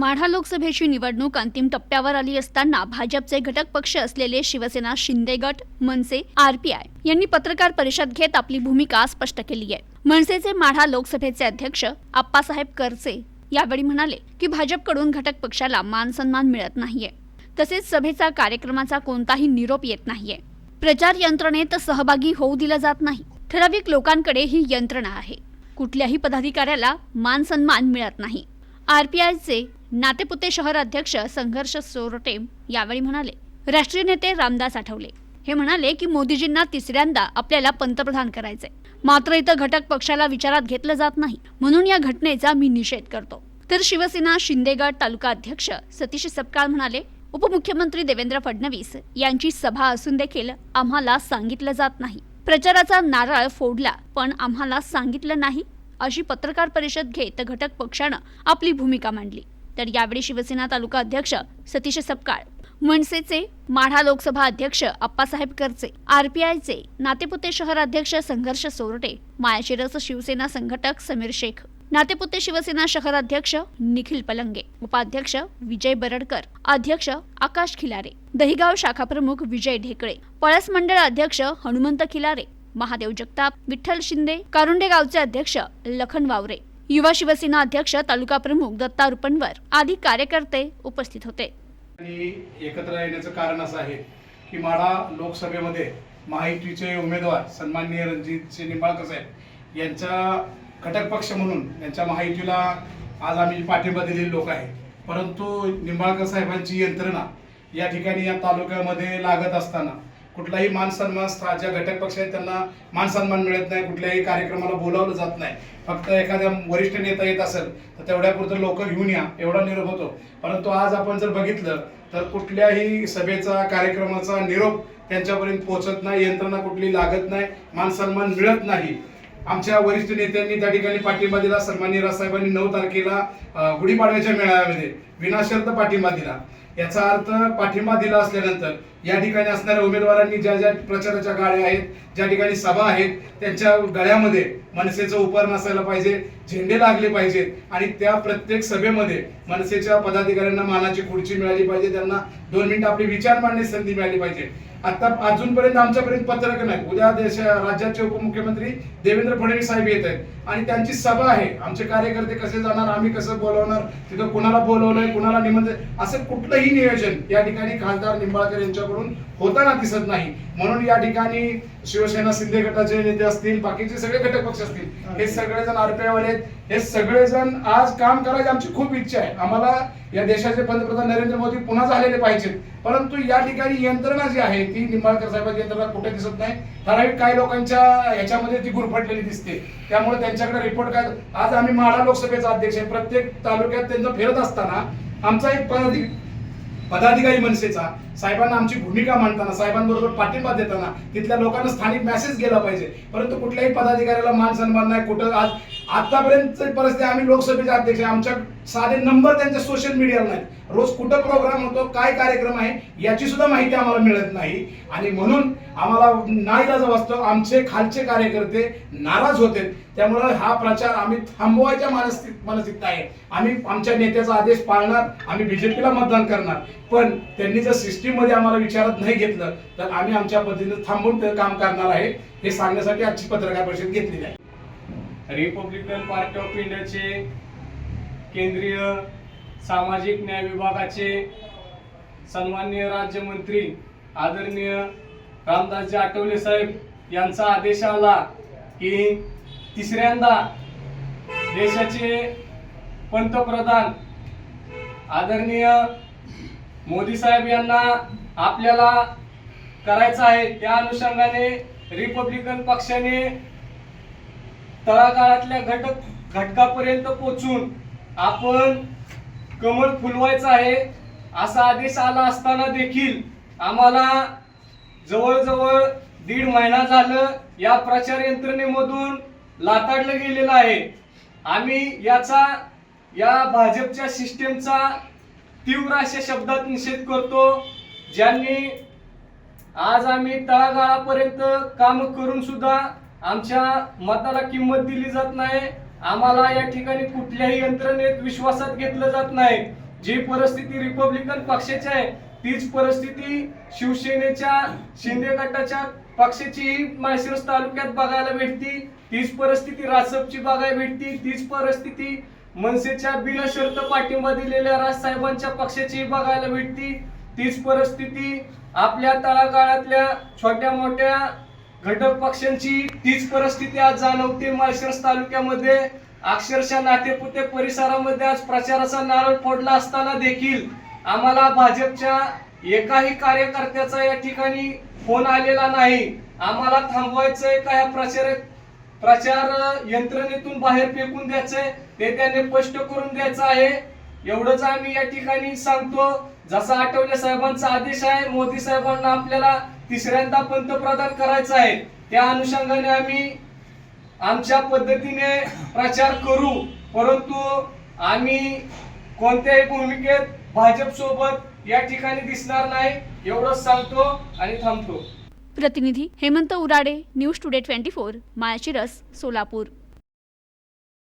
माढा लोकसभेची निवडणूक अंतिम टप्प्यावर आली असताना भाजपचे घटक पक्ष असलेले शिवसेना शिंदे गट मनसे आरपीआय यांनी पत्रकार परिषद घेत आपली भूमिका स्पष्ट केली आहे. मनसेचे माढा लोकसभेचे अध्यक्ष आप्पासाहेब करचे यावेळी म्हणाले की भाजपकडून घटक पक्षाला मान सन्मान मिळत नाहीये. तसेच सभेचा कार्यक्रमाचा कोणताही निरोप येत नाहीये. प्रचार यंत्रणेत सहभागी होऊ दिला जात नाही. ठराविक लोकांकडे ही यंत्रणा आहे. कुठल्याही पदाधिकाऱ्याला मान सन्मान मिळत नाही. आरपीआयचे नातेपुते शहर अध्यक्ष संघर्ष सोरटे यावेळी म्हणाले राष्ट्रीय नेते रामदास आठवले. हे म्हणाले की मोदीजींना तिसऱ्यांदा आपल्याला पंतप्रधान करायचे. मात्र इथं घटक पक्षाला विचारात घेतलं जात नाही. म्हणून या घटनेचा मी निषेध करतो. तर शिवसेना शिंदेगड तालुका अध्यक्ष सतीश सपकाळ म्हणाले उपमुख्यमंत्री देवेंद्र फडणवीस यांची सभा असून देखील आम्हाला सांगितलं जात नाही. प्रचाराचा नारळ फोडला पण आम्हाला सांगितलं नाही. अशी पत्रकार परिषद घेत घटक पक्षानं आपली भूमिका मांडली. तर यावेळी शिवसेना तालुका अध्यक्ष सतीश सपकाळ मनसेचे माढा लोकसभा अध्यक्ष अप्पासाहेब करचे आरपीआयचे नातेपुते शहर अध्यक्ष संघर्ष सोरटे माळशिरस शिवसेना संघटक समीर शेख नातेपुते शिवसेना शहर अध्यक्ष निखिल पलंगे उपाध्यक्ष विजय बरडकर अध्यक्ष आकाश खिलारे दहिगाव शाखा प्रमुख विजय ढेकळे पळस मंडळ अध्यक्ष हनुमंत खिलारे महादेव जगताप विठ्ठल शिंदे कारुंडे गावचे अध्यक्ष लखन वावरे युवा शिवसेना अध्यक्ष तालुका प्रमुख दत्ता रुपणवर आदी कार्यकर्ते उपस्थित होते. आणि एकत्र येण्याचं कारण असं आहे की माढा लोकसभेमध्ये महायुतीचे उमेदवार सन्माननीय रणजित निंबाळकर साहेब यांचा घटक पक्ष म्हणून यांच्या महायुतीला आज आम्ही पाठिंबा दिलेले लोक आहे परंतु निंबाळकर साहेबांची यंत्रणा या ठिकाणी या तालुक्यामध्ये लागत असताना कुठलाही मान सन्मान स्था- ज्या घटक पक्ष आहेत त्यांना मान सन्मान मिळत नाही कुठल्याही कार्यक्रमाला बोलावलं जात नाही. फक्त एखाद्या वरिष्ठ नेता येत असेल तर तेवढ्यापुरतं लोक घेऊन या एवढा निरोप होतो. परंतु आज आपण जर बघितलं तर कुठल्याही सभेचा कार्यक्रमाचा निरोप त्यांच्यापर्यंत पोहोचत नाही यंत्रणा कुठली लागत नाही मान सन्मान मिळत नाही. आमच्या वरिष्ठ नेत्यांनी त्या ठिकाणी पाठिंबा दिला सन्मान्य रासाहेबांनी नऊ तारखेला गुढीपाडव्याच्या मेळाव्यामध्ये विनाशर्त पाठिंबा दिला. याचा अर्थ पाठिंबा दिला असल्यानंतर या ठिकाणी असणाऱ्या उमेदवारांनी ज्या ज्या प्रचाराच्या गाड्या आहेत ज्या ठिकाणी सभा आहेत त्यांच्या गळ्यामध्ये मनसेचं उपरण असायला पाहिजे झेंडे लागले पाहिजेत आणि त्या प्रत्येक सभेमध्ये मनसेच्या पदाधिकाऱ्यांना मानाची खुर्ची मिळाली पाहिजे त्यांना दोन मिनिटं आपले विचार मांडण्याची संधी मिळाली पाहिजे. आता अजूनपर्यंत आमच्यापर्यंत पत्रक नाही. उद्या देश राज्याचे उपमुख्यमंत्री देवेंद्र फडणवीस साहेब येत आहेत आणि त्यांची सभा आहे. आमचे कार्यकर्ते कसे जाणार आम्ही कसं बोलवणार तिथं कुणाला बोलवलंय कुणाला निमंत्रण असं कुठलंही नियोजन या ठिकाणी खासदार निंबाळकर यांच्या यांच्याकडून होताना दिसत नाही. म्हणून या ठिकाणी शिवसेना शिंदे गटाचे नेते असतील बाकीचे सगळे घटक पक्ष असतील हे सगळेजण आरपीआय आहेत. हे सगळेजण आज काम करायची आमची खूप इच्छा आहे. आम्हाला या देशाचे पंतप्रधान नरेंद्र मोदी पुन्हा झालेले पाहिजेत. परंतु या ठिकाणी यंत्रणा जी आहे ती निंबाळकर साहेबांची यंत्रणा कुठे दिसत नाही. ठराविक काही लोकांच्या याच्यामध्ये ती गुरफटलेली दिसते. त्यामुळे त्यांच्याकडे रिपोर्ट काय आज आम्ही माढा लोकसभेचा अध्यक्ष आहे. प्रत्येक तालुक्यात त्यांचं फिरत असताना आमचा एक पदाधिकारी पदाधिकारी मनसेचा साहेबांना आमची भूमिका मांडताना साहेबांबरोबर पाठिंबा देताना तिथल्या लोकांना स्थानिक मेसेज गेला पाहिजे. परंतु कुठल्याही पदाधिकाऱ्याला मान सन्मान नाही कुठं आज आतापर्यंत परिस्थिती आम्ही लोकसभेचे अध्यक्ष आमच्या साधे नंबर त्यांच्या सोशल मीडियाला नाहीत. रोज कुठं प्रोग्राम होतो काय कार्यक्रम आहे याची सुद्धा माहिती आम्हाला मिळत नाही. आणि म्हणून आम्हाला नाईलाज वाचतो आमचे खालचे कार्यकर्ते नाराज होते. त्यामुळे हा प्रचार आम्ही थांबवायच्या मानसिक मानसिकता आहे. आम्ही आमच्या नेत्याचा आदेश पाळणार आम्ही बीजेपीला मतदान करणार. पण त्यांनी जर सिस्टीममध्ये आम्हाला विचारात नाही घेतलं तर आम्ही आमच्या पद्धतीने थांबून काम करणार आहे. हे सांगण्यासाठी आजची पत्रकार परिषद घेतलेली आहे. रिपब्लिकन पार्टी ऑफ इंडियाचे केंद्रीय सामाजिक न्याय विभागाचे सन्माननीय राज्यमंत्री आदरणीय रामदासजी आठवले साहेब यांचा आदेश आला की तिसऱ्यांदा देशाचे पंतप्रधान आदरणीय मोदी साहेब यांना आपल्याला करायचं आहे. त्या अनुषंगाने रिपब्लिकन पक्षाने तळागाळातल्या घटक घटकापर्यंत पोचून आपण कमर फुलवायचं आहे असा आदेश आला असताना देखील आम्हाला जवळजवळ दीड महिना झालं या प्रचार यंत्रणेमधून लाताडलं गेलेलं आहे. आम्ही याचा या भाजपच्या सिस्टमचा तीव्र अशा शब्दात निषेध करतो ज्यांनी आज आम्ही तळागाळापर्यंत काम करून सुद्धा आमच्या मताला किंमत दिली जात नाही. आम्हाला या ठिकाणी कुठल्याही यंत्रणेत विश्वासात घेतलं जात नाही. जी परिस्थिती रिपब्लिकन पक्षाची आहे तीच परिस्थिती शिवसेनेच्या शिंदे गटाच्या पक्षाचीही माळशिरस तालुक्यात बघायला भेटती. तीच परिस्थिती रासपची बघायला भेटती. तीच परिस्थिती मनसेच्या बिनशर्त पाठिंबा दिलेल्या राजसाहेबांच्या पक्षाचीही बघायला भेटती. तीच परिस्थिती आपल्या तळागाळातल्या छोट्या मोठ्या घटक पक्षांची तीच परिस्थिती आज जाणवते. माळशिरस तालुक्यामध्ये अक्षरशः नातेपुते परिसरामध्ये आज प्रचाराचा नारळ फोडला असताना देखील आम्हाला भाजपच्या एकाही कार्यकर्त्याचा या ठिकाणी फोन आलेला नाही. आम्हाला थांबवायचंय का या प्रचार प्रचार यंत्रणेतून बाहेर फेकून द्यायचंय? ते त्यांनी स्पष्ट करून द्यायचं आहे. एवढंच आम्ही या ठिकाणी सांगतो. जसा आठवले साहेबांचा आदेश आहे मोदी साहेबांना आपल्याला तिसऱ्यांदा पंतप्रधान करायचं आहे त्या अनुषंगाने आम्ही आमच्या पद्धतीने प्रचार करू. परंतु आम्ही कोणत्याही भूमिकेत भाजप सोबत या ठिकाणी दिसणार नाही एवढंच सांगतो आणि थांबतो. प्रतिनिधी Hemant Urade news today twenty four Malshiras Solapur.